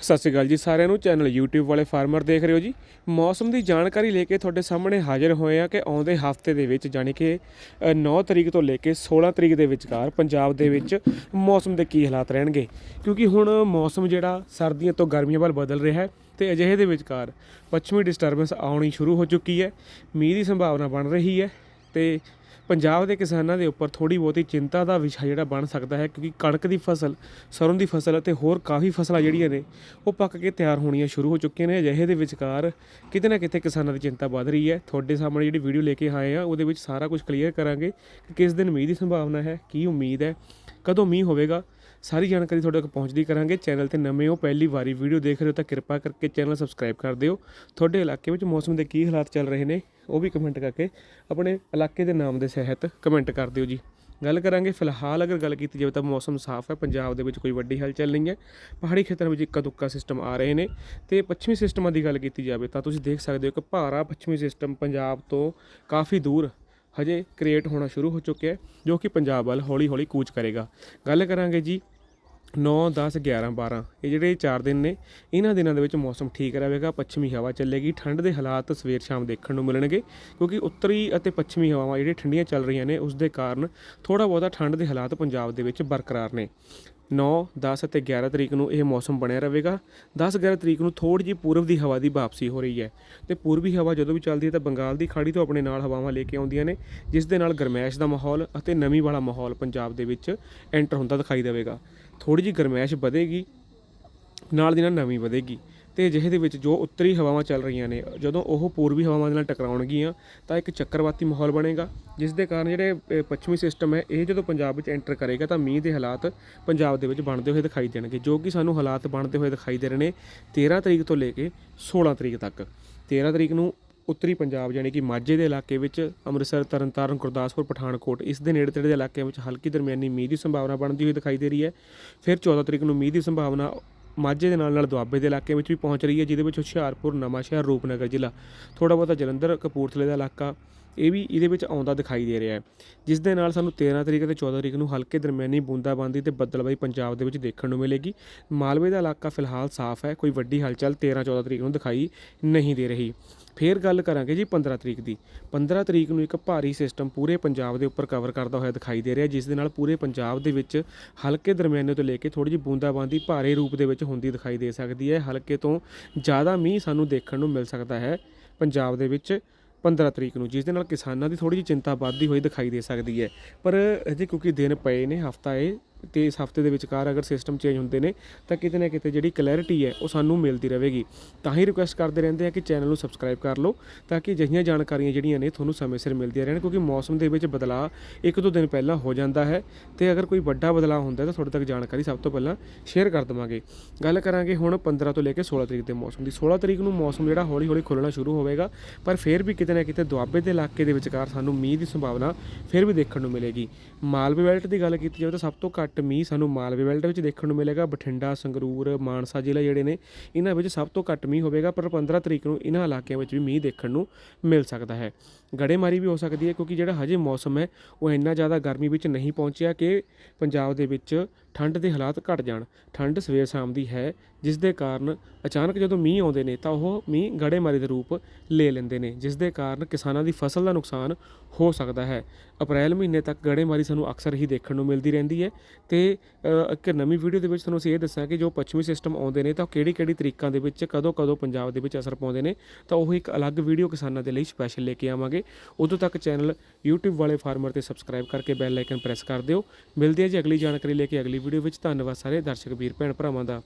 ਸਤਿ ਸ਼੍ਰੀ ਅਕਾਲ ਜੀ ਸਾਰਿਆਂ ਨੂੰ ਚੈਨਲ YouTube ਵਾਲੇ ਫਾਰਮਰ ਦੇਖ ਰਹੇ ਹੋ ਜੀ। ਮੌਸਮ ਦੀ ਜਾਣਕਾਰੀ ਲੈ ਕੇ ਤੁਹਾਡੇ ਸਾਹਮਣੇ ਹਾਜ਼ਰ ਹੋਏ ਆ ਕਿ ਆਉਂਦੇ ਹਫ਼ਤੇ ਦੇ ਵਿੱਚ ਜਾਣੀ ਕਿ ਅ, 9 ਤਰੀਕ ਤੋਂ ਲੈ ਕੇ 16 ਤਰੀਕ ਦੇ ਵਿਚਕਾਰ ਪੰਜਾਬ ਦੇ ਵਿੱਚ ਮੌਸਮ ਦੇ ਕੀ ਹਾਲਾਤ ਰਹਿਣਗੇ। ਕਿਉਂਕਿ ਹੁਣ ਮੌਸਮ ਜਿਹੜਾ ਸਰਦੀਆਂ ਤੋਂ ਗਰਮੀਆਂ ਵੱਲ ਬਦਲ ਰਿਹਾ ਹੈ ਤੇ ਅਜਿਹੇ ਦੇ ਵਿਚਕਾਰ ਪੱਛਮੀ ਡਿਸਟਰਬੈਂਸ ਆਉਣੀ ਸ਼ੁਰੂ ਹੋ ਚੁੱਕੀ ਹੈ। ਮੀਂਹ ਦੀ ਸੰਭਾਵਨਾ ਬਣ ਰਹੀ ਹੈ ਤੇ ਪੰਜਾਬ ਦੇ ਕਿਸਾਨਾਂ ਦੇ ਉੱਪਰ ਥੋੜੀ ਬਹੁਤੀ ਚਿੰਤਾ ਦਾ ਵਿਸ਼ਾ ਜਿਹੜਾ ਬਣ ਸਕਦਾ ਹੈ, ਕਿਉਂਕਿ ਕਣਕ ਦੀ ਫਸਲ, ਸਰੋਂ ਦੀ ਫਸਲ ਅਤੇ ਹੋਰ ਕਾਫੀ ਫਸਲਾਂ ਜਿਹੜੀਆਂ ਨੇ, ਉਹ ਪੱਕ ਕੇ ਤਿਆਰ ਹੋਣੀਆਂ ਸ਼ੁਰੂ ਹੋ ਚੁੱਕੀਆਂ ਨੇ। ਅਜਿਹੇ ਦੇ ਵਿਚਕਾਰ ਕਿਤੇ ਨਾ ਕਿਤੇ ਕਿਸਾਨਾਂ ਦੀ ਚਿੰਤਾ ਵੱਧ ਰਹੀ ਹੈ। ਤੁਹਾਡੇ ਸਾਹਮਣੇ ਜਿਹੜੀ ਵੀਡੀਓ ਲੈ ਕੇ ਆਏ ਆ ਉਹਦੇ ਵਿੱਚ ਸਾਰਾ ਕੁਝ ਕਲੀਅਰ ਕਰਾਂਗੇ ਕਿ ਕਿਸ ਦਿਨ ਮੀਂਹ ਦੀ ਸੰਭਾਵਨਾ ਹੈ, ਕੀ ਉਮੀਦ ਹੈ, ਕਦੋਂ ਮੀਂਹ ਹੋਵੇਗਾ। ਸਾਰੀ ਜਾਣਕਾਰੀ ਤੁਹਾਡੇ ਤੱਕ ਪਹੁੰਚਦੀ ਕਰਾਂਗੇ। ਚੈਨਲ ਤੇ ਨਵੇਂ ਹੋ, ਪਹਿਲੀ ਵਾਰੀ ਵੀਡੀਓ ਦੇਖ ਰਹੇ ਹੋ ਤਾਂ ਕਿਰਪਾ ਕਰਕੇ ਚੈਨਲ ਸਬਸਕ੍ਰਾਈਬ ਕਰ ਦਿਓ। ਤੁਹਾਡੇ ਇਲਾਕੇ ਵਿੱਚ ਮੌਸਮ ਦੇ ਕੀ ਹਾਲਾਤ ਚੱਲ ਰਹੇ ਨੇ ਉਹ ਵੀ ਕਮੈਂਟ ਕਰਕੇ ਆਪਣੇ ਇਲਾਕੇ ਦੇ ਨਾਮ ਦੇ ਸਹਿਤ ਕਮੈਂਟ ਕਰ ਦਿਓ ਜੀ। ਗੱਲ ਕਰਾਂਗੇ ਫਿਲਹਾਲ ਅਗਰ ਗੱਲ ਕੀਤੀ ਜਾਵੇ ਤਾਂ ਮੌਸਮ ਸਾਫ਼ ਹੈ, ਪੰਜਾਬ ਦੇ ਵਿੱਚ ਕੋਈ ਵੱਡੀ ਹਲਚਲ ਨਹੀਂ ਹੈ। ਪਹਾੜੀ ਖੇਤਰਾਂ ਵਿੱਚ ਇੱਕਾ ਦੁੱਕਾ ਸਿਸਟਮ ਆ ਰਹੇ ਨੇ ਤੇ ਪੱਛਮੀ ਸਿਸਟਮਾਂ ਦੀ ਗੱਲ ਕੀਤੀ ਜਾਵੇ ਤਾਂ ਤੁਸੀਂ ਦੇਖ ਸਕਦੇ ਹੋ ਕਿ ਭਾਰਾ ਪੱਛਮੀ ਸਿਸਟਮ ਪੰਜਾਬ ਤੋਂ ਕਾਫੀ ਦੂਰ ਹਜੇ ਕ੍ਰੀਏਟ ਹੋਣਾ ਸ਼ੁਰੂ ਹੋ ਚੁੱਕਿਆ ਹੈ, ਜੋ ਕਿ ਪੰਜਾਬ ਵੱਲ ਹੌਲੀ-ਹੌਲੀ ਕੂਚ ਕਰੇਗਾ। ਗੱਲ ਕਰਾਂਗੇ ਜੀ 9 10 11 12 ਇਹ ਜਿਹੜੇ 4 ਦਿਨ ਨੇ, ਇਹਨਾਂ ਦਿਨਾਂ ਦੇ ਵਿੱਚ ਮੌਸਮ ਠੀਕ ਰਹੇਗਾ, ਪੱਛਮੀ ਹਵਾ ਚੱਲੇਗੀ, ਠੰਡ ਦੇ ਹਾਲਾਤ ਸਵੇਰ ਸ਼ਾਮ ਦੇਖਣ ਨੂੰ ਮਿਲਣਗੇ, ਕਿਉਂਕਿ ਉੱਤਰੀ ਅਤੇ ਪੱਛਮੀ ਹਵਾਵਾਂ ਜਿਹੜੀਆਂ ਠੰਡੀਆਂ ਚੱਲ ਰਹੀਆਂ ਨੇ, ਉਸ ਦੇ ਕਾਰਨ ਥੋੜਾ ਬਹੁਤਾ ਠੰਡ ਦੇ ਹਾਲਾਤ ਪੰਜਾਬ ਦੇ ਵਿੱਚ ਬਰਕਰਾਰ ਨੇ। 9 10 ਅਤੇ 11 ਤਰੀਕ ਨੂੰ ਇਹ ਮੌਸਮ ਬਣਿਆ ਰਹੇਗਾ। 10 11 ਤਰੀਕ ਨੂੰ ਥੋੜੀ ਜਿਹੀ ਪੂਰਬ ਦੀ ਹਵਾ ਦੀ ਵਾਪਸੀ ਹੋ ਰਹੀ ਹੈ। ਤੇ ਪੂਰਬੀ ਹਵਾ ਜਦੋਂ ਵੀ ਚੱਲਦੀ ਹੈ ਤਾਂ ਬੰਗਾਲ ਦੀ ਖਾੜੀ ਤੋਂ ਆਪਣੇ ਨਾਲ ਹਵਾਵਾਂ ਲੈ ਕੇ ਆਉਂਦੀਆਂ ਨੇ, ਜਿਸ ਦੇ ਨਾਲ ਗਰਮੈਸ਼ ਦਾ ਮਾਹੌਲ ਅਤੇ ਨਮੀ ਵਾਲਾ ਮਾਹੌਲ ਪੰਜਾਬ ਦੇ ਵਿੱਚ ਐਂਟਰ ਹੁੰਦਾ ਦਿਖਾਈ ਦੇਵੇਗਾ। ਥੋੜੀ ਜਿਹੀ ਗਰਮੈਸ਼ ਵਧੇਗੀ, ਨਾਲ ਦੀ ਨਾਲ ਨਮੀ ਵਧੇਗੀ। ਤੇ ਅਜਿਹੇ ਦੇ ਵਿੱਚ ਜੋ ਉੱਤਰੀ ਹਵਾਵਾਂ ਚੱਲ ਰਹੀਆਂ ਨੇ, ਜਦੋਂ ਉਹ ਪੂਰਬੀ ਹਵਾਵਾਂ ਦੇ ਨਾਲ ਟਕਰਾਉਣਗੀਆਂ, ਤਾਂ ਇੱਕ ਚੱਕਰਵਾਤੀ ਮਾਹੌਲ ਬਣੇਗਾ, ਜਿਸ ਦੇ ਕਾਰਨ ਜਿਹੜੇ ਪੱਛਮੀ ਸਿਸਟਮ ਹੈ, ਇਹ ਜਦੋਂ ਪੰਜਾਬ ਵਿੱਚ ਐਂਟਰ ਕਰੇਗਾ, ਤਾਂ ਮੀਂਹ ਦੇ ਹਾਲਾਤ ਪੰਜਾਬ ਦੇ ਵਿੱਚ ਬਣਦੇ ਹੋਏ ਦਿਖਾਈ ਦੇਣਗੇ, ਜੋ ਕਿ ਸਾਨੂੰ ਹਾਲਾਤ ਬਣਦੇ ਹੋਏ ਦਿਖਾਈ ਦੇ ਰਹੇ ਨੇ 13 ਤਰੀਕ ਤੋਂ ਲੈ ਕੇ 16 ਤਰੀਕ ਤੱਕ। 13 ਤਰੀਕ ਨੂੰ ਉੱਤਰੀ ਪੰਜਾਬ ਯਾਨੀ ਕਿ ਮਾਝੇ ਦੇ ਇਲਾਕੇ ਵਿੱਚ ਅੰਮ੍ਰਿਤਸਰ, ਤਰਨਤਾਰਨ, ਗੁਰਦਾਸਪੁਰ, ਪਠਾਨਕੋਟ ਇਸ ਦੇ ਨੇੜੇ ਤੇੜੇ ਦੇ ਇਲਾਕਿਆਂ ਵਿੱਚ ਹਲਕੀ ਦਰਮਿਆਨੀ ਮੀਂਹ ਦੀ ਸੰਭਾਵਨਾ ਬਣਦੀ ਹੋਈ ਦਿਖਾਈ ਦੇ ਰਹੀ ਹੈ। ਫਿਰ 14 ਤਰੀਕ ਨੂੰ ਮੀਂਹ ਦੀ ਸੰਭਾਵਨਾ ਮਾਝੇ ਦੇ ਨਾਲ ਨਾਲ ਦੁਆਬੇ ਦੇ ਇਲਾਕੇ ਵਿੱਚ ਵੀ ਪਹੁੰਚ ਰਹੀ ਹੈ, ਜਿਹਦੇ ਵਿੱਚ ਹੁਸ਼ਿਆਰਪੁਰ, ਨਵਾਂਸ਼ਹਿਰ, ਰੂਪਨਗਰ ਜ਼ਿਲ੍ਹਾ ਥੋੜਾ ਬਹੁਤਾ ਜਲੰਧਰ, ਕਪੂਰਥਲੇ ਦਾ ਇਲਾਕਾ ਇਹ ਵੀ ਇਹਦੇ ਵਿੱਚ ਆਉਂਦਾ ਦਿਖਾਈ ਦੇ ਰਿਹਾ ਹੈ। ਜਿਸ ਦੇ ਨਾਲ ਸਾਨੂੰ 13 ਤਰੀਕ ਅਤੇ 14 ਤਰੀਕ ਨੂੰ ਹਲਕੇ ਦਰਮਿਆਨੀ ਬੂੰਦਾਬਾਂਦੀ ਤੇ ਬੱਦਲਬਾਈ ਪੰਜਾਬ ਦੇ ਵਿੱਚ ਦੇਖਣ ਨੂੰ ਮਿਲੇਗੀ। ਮਾਲਵੇ ਦਾ ਇਲਾਕਾ ਫਿਲਹਾਲ ਸਾਫ਼ ਹੈ, ਕੋਈ ਵੱਡੀ ਹਲਚਲ 13 14 ਤਰੀਕ ਨੂੰ ਦਿਖਾਈ ਨਹੀਂ ਦੇ ਰਹੀ। ਫੇਰ ਗੱਲ ਕਰਾਂਗੇ ਜੀ 15 ਤਰੀਕ ਦੀ। 15 ਤਰੀਕ ਨੂੰ ਇੱਕ ਭਾਰੀ ਸਿਸਟਮ ਪੂਰੇ ਪੰਜਾਬ ਦੇ ਉੱਪਰ ਕਵਰ ਕਰਦਾ ਹੋਇਆ ਦਿਖਾਈ ਦੇ ਰਿਹਾ ਜਿਸ ਦੇ ਨਾਲ ਪੂਰੇ ਪੰਜਾਬ ਦੇ ਵਿੱਚ ਹਲਕੇ ਦਰਮਿਆਨੇ ਤੋਂ ਲੈ ਕੇ ਥੋੜੀ ਜਿਹੀ ਬੂੰਦਾਬਾਂਦੀ ਭਾਰੇ ਰੂਪ ਦੇ ਵਿੱਚ ਹੁੰਦੀ ਦਿਖਾਈ ਦੇ ਸਕਦੀ ਹੈ। ਹਲਕੇ ਤੋਂ ਜ਼ਿਆਦਾ ਮੀਂਹ ਸਾਨੂੰ ਦੇਖਣ ਨੂੰ ਮਿਲ ਸਕਦਾ ਹੈ। ਪੰਜਾਬ ਦੇ ਵਿੱਚ 15 ਤਰੀਕ ਨੂੰ, ਜਿਸ ਦੇ ਨਾਲ ਕਿਸਾਨਾਂ ਦੀ ਥੋੜੀ ਜਿਹੀ ਚਿੰਤਾ ਵੱਧਦੀ ਹੋਈ ਦਿਖਾਈ ਦੇ ਸਕਦੀ ਹੈ। ਪਰ ਅਜੇ ਕਿਉਂਕਿ ਦਿਨ ਪਏ ਨੇ, ਹਫਤਾ ਇਹ ਤੇ ਇਸ ਹਫ਼ਤੇ ਦੇ ਵਿਚਕਾਰ ਅਗਰ ਸਿਸਟਮ ਚੇਂਜ ਹੁੰਦੇ ਨੇ, ਤਾਂ ਕਿਤੇ ਨਾ ਕਿਤੇ ਜਿਹੜੀ ਕਲੈਰਿਟੀ ਹੈ, ਉਹ ਸਾਨੂੰ ਮਿਲਦੀ ਰਹੇਗੀ। ਤਾਂ ਹੀ ਰਿਕੁਐਸਟ ਕਰਦੇ ਰਹਿੰਦੇ ਆ ਕਿ ਚੈਨਲ ਨੂੰ ਸਬਸਕ੍ਰਾਈਬ ਕਰ ਲਓ, ਤਾਂ ਕਿ ਅਜਿਹੀਆਂ ਜਾਣਕਾਰੀਆਂ ਜਿਹੜੀਆਂ ਨੇ, ਤੁਹਾਨੂੰ ਸਮੇਂ ਸਿਰ ਮਿਲਦੀਆਂ ਰਹਿਣ, ਕਿਉਂਕਿ ਮੌਸਮ ਦੇ ਵਿੱਚ ਬਦਲਾਅ ਇੱਕ ਦੋ ਦਿਨ ਪਹਿਲਾਂ ਹੋ ਜਾਂਦਾ ਹੈ। ਤੇ ਅਗਰ ਕੋਈ ਵੱਡਾ ਬਦਲਾਅ ਹੁੰਦਾ ਤਾਂ ਤੁਹਾਡੇ ਤੱਕ ਜਾਣਕਾਰੀ ਸਭ ਤੋਂ ਪਹਿਲਾਂ ਸ਼ੇਅਰ ਕਰ ਦਵਾਂਗੇ। ਗੱਲ ਕਰਾਂਗੇ ਹੁਣ 15 ਤੋਂ ਲੈ ਕੇ 16 ਤਰੀਕ ਦੇ ਮੌਸਮ ਦੀ। 16 ਤਰੀਕ ਨੂੰ ਮੌਸਮ ਜਿਹੜਾ ਹੌਲੀ ਹੌਲੀ ਖੁੱਲਣਾ ਸ਼ੁਰੂ ਹੋਵੇਗਾ, ਪਰ ਫਿਰ ਵੀ ਕਿਤੇ ਨਾ ਕਿਤੇ ਦੁਆਬੇ ਦੇ ਇਲਾਕੇ ਦੇ ਵਿਚਕਾਰ ਸਾਨੂੰ ਮੀਂਹ ਦੀ ਸੰਭਾਵਨਾ ਫਿਰ ਵੀ ਦੇਖਣ ਨੂੰ ਮਿਲੇਗੀ। ਮਾਲਵੇ ਬੈਲਟ ਦੀ ਗੱਲ ਕੀਤੀ ਜਾਵੇ, ਤਾਂ ਸਭ ਤੋਂ ਘੱਟ ਘੱਟ ਮੀਂਹ ਸਾਨੂੰ ਮਾਲਵੇ ਬੈਲਟ ਵਿੱਚ ਦੇਖਣ ਨੂੰ ਮਿਲੇਗਾ, ਬਠਿੰਡਾ, ਸੰਗਰੂਰ, ਮਾਨਸਾ ਜ਼ਿਲ੍ਹਾ ਜਿਹੜੇ ਨੇ, ਇਹਨਾਂ ਵਿੱਚ ਸਭ ਤੋਂ ਘੱਟ ਮੀਂਹ ਹੋਵੇਗਾ, ਪਰ 15 ਤਰੀਕ ਨੂੰ ਇਹਨਾਂ ਇਲਾਕਿਆਂ ਵਿੱਚ ਵੀ ਮੀਂਹ ਦੇਖਣ ਨੂੰ ਮਿਲ ਸਕਦਾ ਹੈ। ਗੜੇਮਾਰੀ ਵੀ ਹੋ ਸਕਦੀ ਹੈ ਕਿਉਂਕਿ ਜਿਹੜਾ ਹਜੇ ਮੌਸਮ ਹੈ, ਉਹ ਇੰਨਾ ਜ਼ਿਆਦਾ ਗਰਮੀ ਵਿੱਚ ਨਹੀਂ ਪਹੁੰਚਿਆ ਕਿ ਪੰਜਾਬ ਦੇ ਵਿੱਚ ਠੰਡ ਦੇ ਹਾਲਾਤ ਘਟ ਜਾਣ। ਠੰਡ ਸਵੇਰ ਸ਼ਾਮ ਦੀ ਹੈ, ਜਿਸ ਦੇ ਕਾਰਨ ਅਚਾਨਕ ਜਦੋਂ ਮੀਂਹ ਆਉਂਦੇ ਨੇ ਤਾਂ ਉਹ ਮੀਂਹ ਗੜੇਮਾਰੀ ਦੇ ਰੂਪ ਲੈ ਲੈਂਦੇ ਨੇ, ਜਿਸ ਦੇ ਕਾਰਨ ਕਿਸਾਨਾਂ ਦੀ ਫਸਲ ਦਾ ਨੁਕਸਾਨ ਹੋ ਸਕਦਾ ਹੈ। ਅਪ੍ਰੈਲ ਮਹੀਨੇ ਤੱਕ ਗੜੇਮਾਰੀ ਸਾਨੂੰ ਅਕਸਰ ਹੀ ਦੇਖਣ ਨੂੰ ਮਿਲਦੀ ਰਹਿੰਦੀ ਹੈ। ਤੇ ਇੱਕ ਨਵੀਂ ਵੀਡੀਓ ਦੇ ਵਿੱਚ ਤੁਹਾਨੂੰ ਅਸੀਂ ਇਹ ਦੱਸਾਂ ਕਿ ਜੋ ਪੱਛਮੀ ਸਿਸਟਮ ਆਉਂਦੇ ਨੇ ਤਾਂ ਉਹ ਕਿਹੜੀ ਕਿਹੜੀ ਤਰੀਕਾਂ ਦੇ ਵਿੱਚ ਕਦੋਂ ਕਦੋਂ ਪੰਜਾਬ ਦੇ ਵਿੱਚ ਅਸਰ ਪਾਉਂਦੇ ਨੇ, ਤਾਂ ਉਹ ਇੱਕ ਅਲੱਗ ਵੀਡੀਓ ਕਿਸਾਨਾਂ ਦੇ ਲਈ ਸਪੈਸ਼ਲ ਲੈ ਕੇ ਆਵਾਂਗੇ। ਉਦੋਂ ਤੱਕ ਚੈਨਲ YouTube ਵਾਲੇ ਫਾਰਮਰ ਤੇ ਸਬਸਕ੍ਰਾਈਬ ਕਰਕੇ ਬੈਲ ਆਈਕਨ ਪ੍ਰੈਸ ਕਰ ਦਿਓ। ਮਿਲਦੇ ਆ ਜੀ ਅਗਲੀ ਜਾਣਕਾਰੀ ਲੈ ਕੇ ਅਗਲੀ ਵੀਡੀਓ ਵਿੱਚ। ਧੰਨਵਾਦ ਸਾਰੇ ਦਰਸ਼ਕ, ਵੀਰ, ਭੈਣ, ਭਰਾਵਾਂ ਦਾ।